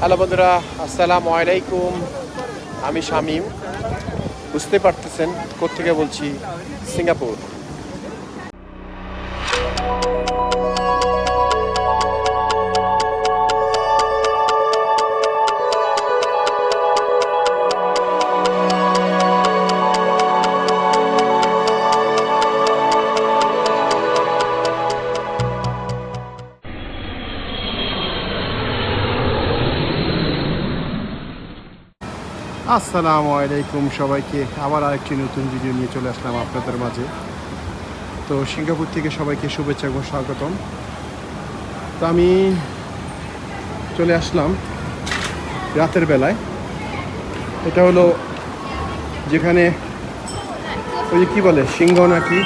Hello বন্ধুরা আসসালামু আলাইকুম। আমি শামীম। বুঝতে পারতেছেন কোথেকে বলছি সিঙ্গাপুর। আসসালামু আলাইকুম সবাইকে। আবার আরেকটি নতুন ভিডিও নিয়ে চলে আসলাম আপনাদের মাঝে। তো সিঙ্গাপুর থেকে সবাইকে শুভেচ্ছা এবং স্বাগতম। তো আমি চলে আসলাম রাতের বেলায়। এটা হলো যেখানে ওই যে কী বলে, সিংহ নাকি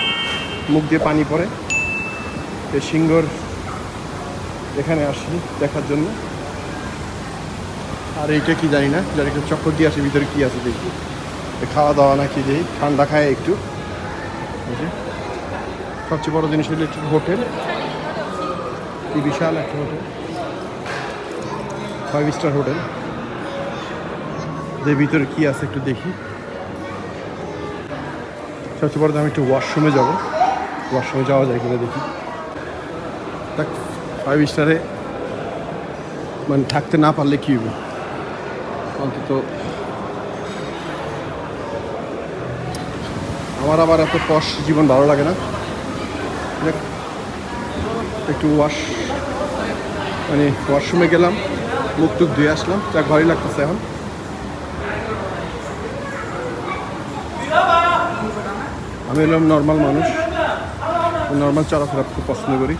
মুখ দিয়ে পানি পড়ে। এই সিংহর এখানে আসি দেখার জন্য। আর এইটা কি জানি না, যার একটু চক্কর দিয়ে আসে, ভিতরে কি আছে দেখি। খাওয়া দাওয়া নাকি দেই ঠান্ডা খায় একটু। সবচেয়ে বড় জিনিস হলো একটু হোটেল। কি বিশাল একটা হোটেল। Five star hotel. যে ভিতরে কি আছে একটু দেখি। সবচেয়ে বড় আমি একটু ওয়াশরুমে যাব। ওয়াশরুমে যাওয়া যায় কিনা দেখি। দেখ ফাইভ স্টারে মানে থাকতে না পারলে কি হবে? অন্তত আমার আবার এত পশ জীবন ভালো লাগে না। একটু ওয়াশ মানে ওয়াশরুমে গেলাম, মুখ টুক ধুয়ে আসলাম, যা ঘরই লাগতেছে এখন। আমি হলাম নর্মাল মানুষ নর্মাল চলাফেরা খুব পছন্দ করি।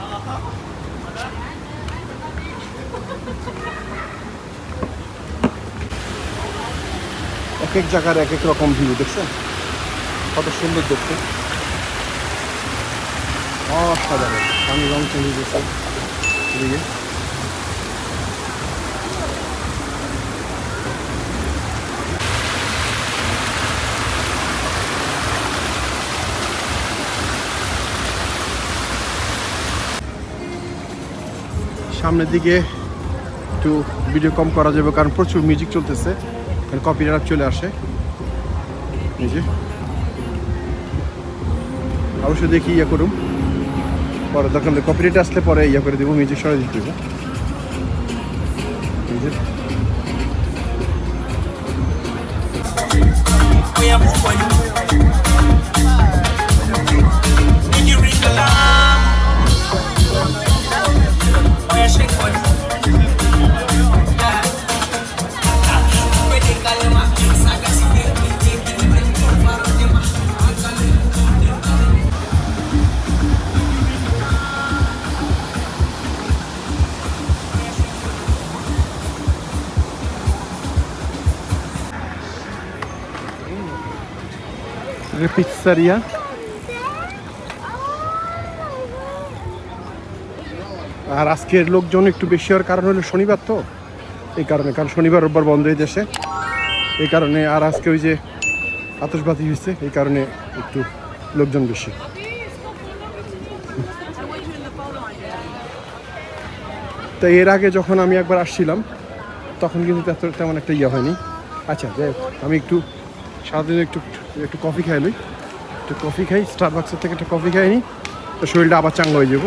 এক এক জায়গার এক এক রকম ভিউ দেখছেন? কত সুন্দর দেখতে। আমি রং চেঞ্জ গেছে। সামনের দিকে একটু ভিডিও কম করা যাবে, কারণ প্রচুর মিউজিক চলতেছে। কপিরাইট চলে আসে। এই যে। অবশ্যই দেখি ইয়ে করুম। পরে দোকান কপিরাইট আসলে পরে ইয়ে করে দেবো মিউজিক সরে দিতে দেবো. পিৎসারিয়া আর আজকের লোকজন একটু বেশি হওয়ার কারণ হলো শনিবার তো। এই কারণে, কারণ শনিবার, রোববার বন্ধ হয়ে দেশে। এই কারণে আর আজকে ওই যে আতসবাতি হয়েছে, এই কারণে একটু লোকজন বেশি। তো এর আগে যখন আমি একবার আসছিলাম, তখন কিন্তু তেমন একটা ইয়ে হয়নি। আচ্ছা আমি একটু সারাদিন একটু একটু কফি খাই লই একটু কফি খাই স্টারবাক্সের থেকে একটা কফি খাই নি। তো শরীরটা আবার চাঙ্গা হয়ে যাব।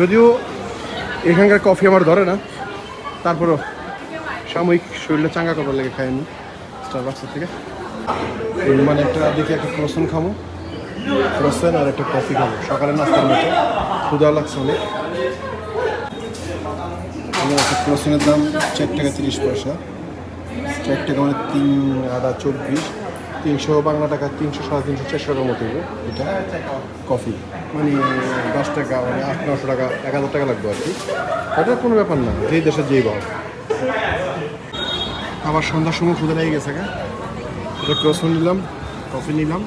যদিও এখানকার কফি আমার ধরে না, তারপরও সাময়িক শরীরটা চাঙ্গা করার লেগে খাই আমি স্টারবাক্সের থেকে মানে একটা দেখি একটা ক্রসন খামো। ক্রসন আর একটা কফি খাব সকালে নাস্তার মতো ক্ষুদা লাগছে অনেক। একটা ক্রসনের দাম চার টাকা তিরিশ পয়সা। চার টাকা মানে তিন আদা চব্বিশ, তিনশো বাংলা টাকা তিনশো, সাড়ে তিনশো, চারশো টাকার মতো এটা কফি। মানে দশ টাকা মানে আট, নশো টাকা, এক হাজার টাকা লাগবে আর কি। এটা কোনো ব্যাপার না, যেই দেশের যেই ভাব। আবার সন্ধ্যার সময় ক্ষুদে লেগে গেছে গা এটা ক্রসন নিলাম, কফি নিলাম।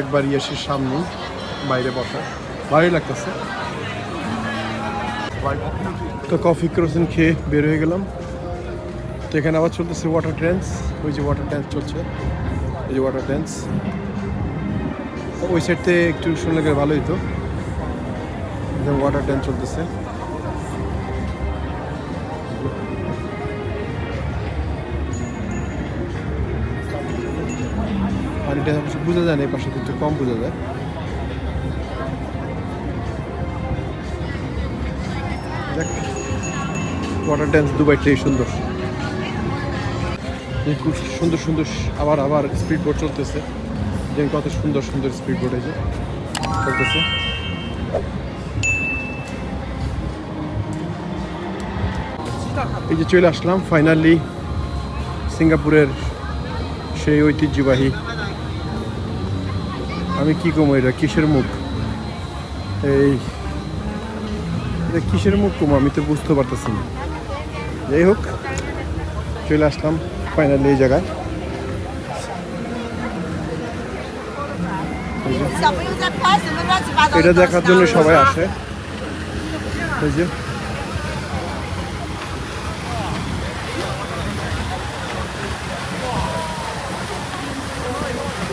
একবার এসে সামনে বাইরে বসা। ভালোই লাগতেছে। তো কফি ক্রসিন খেয়ে বের হয়ে গেলাম। তো এখানে আবার চলতেছে ওয়াটার ট্যান্স ওই যে ওয়াটার ট্যান্স চলছে ওই যে ওয়াটার ট্যান্স ওই সাইডতে একটু শুনলে গেলে ভালোই তো ওয়াটার ট্যান্স চলতেছে। পানিটা বোঝা যায় না, এই পাশে একটু কম বোঝা যায়। ওয়াটার ড্যান্স দুবাইটাই সুন্দর। খুব সুন্দর সুন্দর আবার আবার স্পিড বোট চলতেছে। দেখেন কত সুন্দর সুন্দর স্পিড বোট এই চলতেছে। এই যে চলে আসলাম ফাইনালি সিঙ্গাপুরের সেই ঐতিহ্যবাহী। আমি কি কমো এটা? কিসের মুখ? এই কিসের মুখ কমো? আমি তো বুঝতে পারতেছি না। যাই হোক, চলে আসলাম। ফাইনালি এই জায়গায়। এটা দেখার জন্য সবাই আসে। এই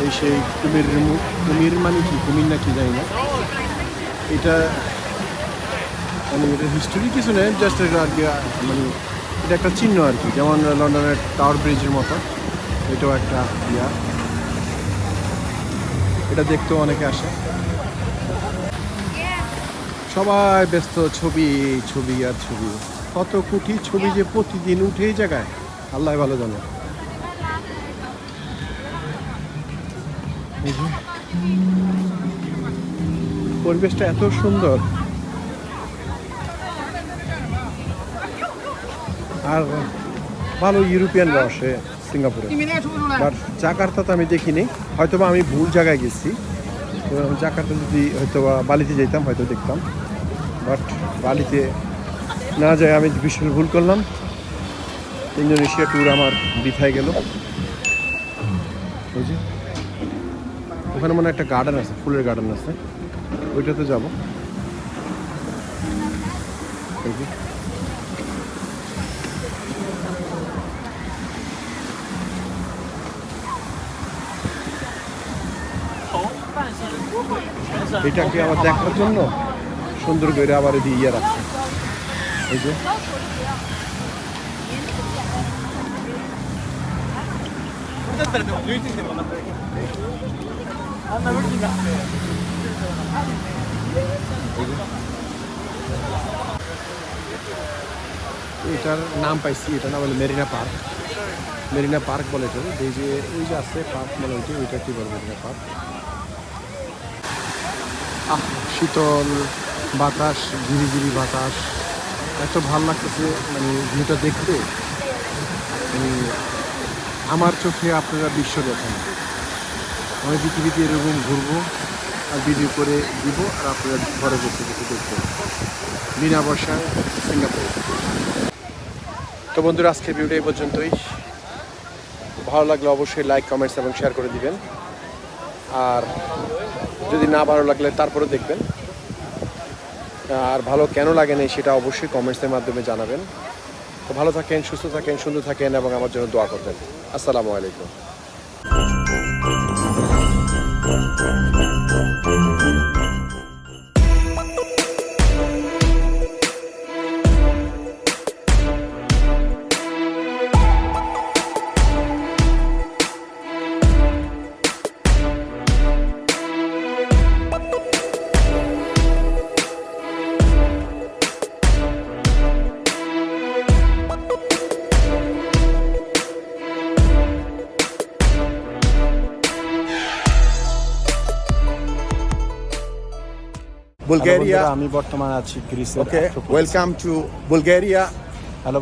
এই সেই কুমির কুমির মানে কি? কুমির না কি জানি না। এটা মানে এটা হিস্টোরি কিছু নেই জাস্ট আর কি মানে এটা একটা চিহ্ন আর কি, যেমন লন্ডনের টাওয়ার ব্রিজের মতো। এটাও একটা ইয়া। এটা দেখতেও অনেকে আসে। সবাই ব্যস্ত, ছবি ছবি আর ছবি। কত কোটি ছবি যে প্রতিদিন উঠে এই জায়গায়, আল্লাহ ভালো জানে। পরিবেশটা এত সুন্দর। আর ভালো ইউরোপিয়ানরা আসে সিঙ্গাপুরে। বাট জাকার্তাতে আমি দেখিনি। হয়তো বা আমি ভুল জায়গায় গেছি। জাকার্তা যদি হয়তো বা বালিতে যেতাম হয়তো দেখতাম। বাট বালিতে না যায় আমি ভীষণ ভুল করলাম। ইন্দোনেশিয়া ট্যুর আমার বৃথায় গেল। যে ওখানে মনে একটা গার্ডেন আছে ফুলের গার্ডেন আছে। ওইটাতে যাব। এটাকে আবার দেখার জন্য সুন্দর করে আবার এদিকে ইয়ে রাখছে। এই যে। এটার নাম পাইছি, এটা নাম হলো মেরিনা পার্ক। মেরিনা পার্ক বলে এটা এই যে ওই যে আছে পার্ক মানে ওইটা ওইটা কি বলব মেরিনা পার্ক? শীতল বাতাস ঝিরি বাতাস। এত ভালো লাগতেছে মানে ভিউটা দেখতে। মানে আমার চোখে আপনারা বিশ্ব দেখেন। আমি পৃথিবীতে এরকম ঘুরবো আর ভিডিও করে দিব আর আপনারা ঘরে বসে বসে দেখবেন। বিনা বর্ষায় সিঙ্গাপুর। তো বন্ধুরা, আজকের ভিডিও এই পর্যন্তই। ভালো লাগলে অবশ্যই লাইক কমেন্টস এবং শেয়ার করে দিবেন। আর যদি না ভালো লাগলে তারপরে দেখবেন। আর ভালো কেন লাগে নেই সেটা অবশ্যই কমেন্টসের মাধ্যমে জানাবেন। তো ভালো থাকেন, সুস্থ থাকেন, সুন্দর থাকেন এবং আমার জন্য দোয়া করবেন। আসসালামু আলাইকুম। Bulgaria. আমি বর্তমানে আছি গ্রিসের Okay, welcome to Bulgaria. Hello